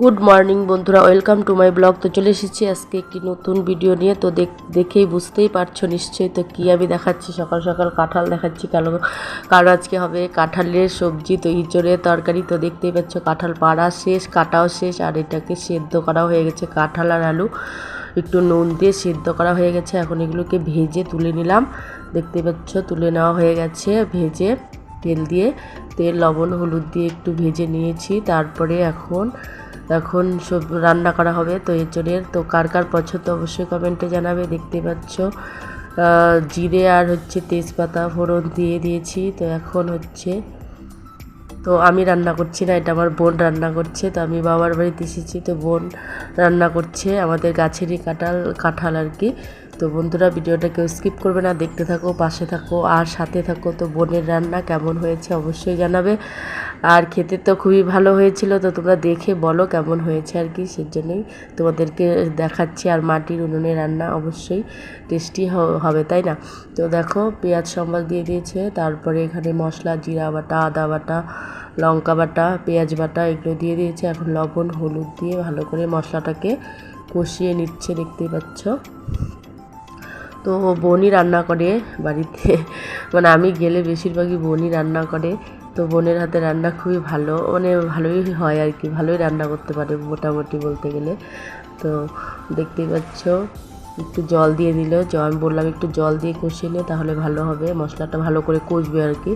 Good morning বন্ধুরা। Welcome to my blog তো চলে এসেছি আজকে একটি নতুন ভিডিও নিয়ে। তো দেখ দেখেই বুঝতেই পারছ নিশ্চয়ই। তো কী আমি দেখাচ্ছি? সকাল সকাল কাঁঠাল দেখাচ্ছি। কালো কারণ আজকে হবে কাঁঠালের সবজি তো ইঁচড়ের তরকারি। তো দেখতেই পাচ্ছ, কাঁঠাল পাড়া শেষ, কাটাও শেষ। আর এটাকে সেদ্ধ করা হয়ে গেছে। কাঁঠাল আর আলু একটু নুন দিয়ে সেদ্ধ করা হয়ে গেছে। এখন এগুলোকে ভেজে তুলে নিলাম। দেখতে পাচ্ছ, তুলে নেওয়া হয়ে গেছে ভেজে। তেল দিয়ে তেল, লবণ, হলুদ দিয়ে একটু ভেজে নিয়েছি। তারপরে এখন এখন সব রান্না করা হবে, তো এঁচড়ের তো কার কার পছন্দ অবশ্যই কমেন্টে জানাবে, দেখতে পাচ্ছ। জিরে আর হচ্ছে তেজপাতা ফোড়ন দিয়ে দিয়েছি, তো এখন হচ্ছে, তো আমি রান্না করছি না, এটা আমার বোন রান্না করছে, তো আমি বাবার বাড়িতে এসেছি, তো বোন রান্না করছে, আমাদের গাছেরই কাঁঠাল কাঁঠাল আর কি। তো বন্ধুরা ভিডিওটা কেউ স্কিপ করবে না, দেখতে থাকো, পাশে থাকো আর সাথে থাকো। তো বোনের রান্না কেমন হয়েছে অবশ্যই জানাবে। আর খেতে তো খুবই ভালো হয়েছিল, তো তোমরা দেখে বলো কেমন হয়েছে আর কি সেই সেজন্যই তোমাদেরকে দেখাচ্ছি। আর মাটির উনুনে রান্না অবশ্যই টেস্টি হবে, তাই না? তো দেখো, পেঁয়াজ সম্বাদ দিয়ে দিয়েছে, তারপরে এখানে মশলা, জিরা বাটা, আদা বাটা, লঙ্কা বাটা, পেঁয়াজ বাটা এগুলো দিয়ে দিয়েছে। এখন লবণ, হলুদ দিয়ে ভালো করে মশলাটাকে কষিয়ে নিচ্ছে, দেখতেই পাচ্ছ। তো বোনই রান্না করে বাড়িতে। মানে আমি গেলে বেশিরভাগই বোনই রান্না করে। তো বোনের হাতে রান্না খুবই ভালো। মানে ভালোই হয় আর কি, ভালোই রান্না করতে পারে মোটামুটি বলতে গেলে। তো দেখতেই পাচ্ছ, একটু জল দিয়ে দিল আমি বললাম একটু জল দিয়ে কষিয়ে নে, তাহলে ভালো হবে। মশলাটা ভালো করে কষবে আর কি।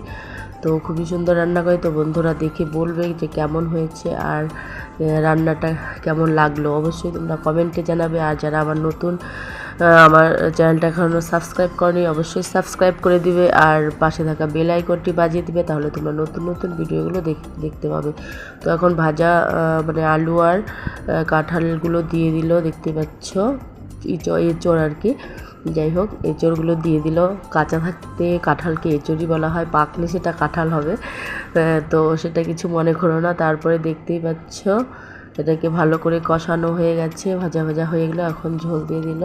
তো খুবই সুন্দর রান্না করে। তো বন্ধুরা দেখে বলবে যে কেমন হয়েছে আর রান্নাটা কেমন লাগল। অবশ্যই তোমরা কমেন্টে জানাবে। আর যারা আমার নতুন আমার চ্যানেলটা এখনও সাবস্ক্রাইব করনি, অবশ্যই সাবস্ক্রাইব করে দিবে আর পাশে থাকা বেল আইকনটি বাজিয়ে দিবে, তাহলে তোমরা নতুন নতুন ভিডিওগুলো দেখতে পাবে। তো এখন ভাজা মানে আলু আর কাঁঠালগুলো দিয়ে দিল, দেখতে পাচ্ছ? এঁচড় আর কি। যাই হোক, এঁচড়গুলো দিয়ে দিল। কাঁচা থাকতে কাঁঠালকে এঁচড়ই বলা হয়, পাকলে সেটা কাঁঠাল হবে। তো সেটা কিছু মনে করো না, তারপরে দেখতেই পাচ্ছ। এটাকে ভালো করে কষানো হয়ে গেছে, ভাজা ভাজা হয়ে গেলো, এখন ঝোল দিয়ে দিল।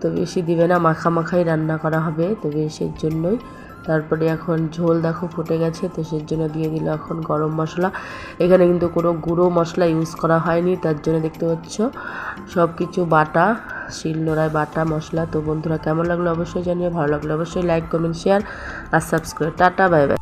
তো বেশি দিবে না মাখা মাখাই রান্না করা হবে। তো বেশির জন্যই। তারপরে এখন ঝোল দেখো ফুটে গেছে, তো সেই জন্য দিয়ে দিল এখন গরম মশলা। এখানে কিন্তু কোনো গুঁড়ো মশলা ইউজ করা হয়নি, তার জন্য দেখতে পাচ্ছ সব কিছু বাটা, শিলনোড়ায় বাটা মশলা। তো বন্ধুরা, কেমন লাগল অবশ্যই জানিয়ে ভালো লাগল অবশ্যই লাইক কমেন্ট শেয়ার আর সাবস্ক্রাইব টাটা বাই বাই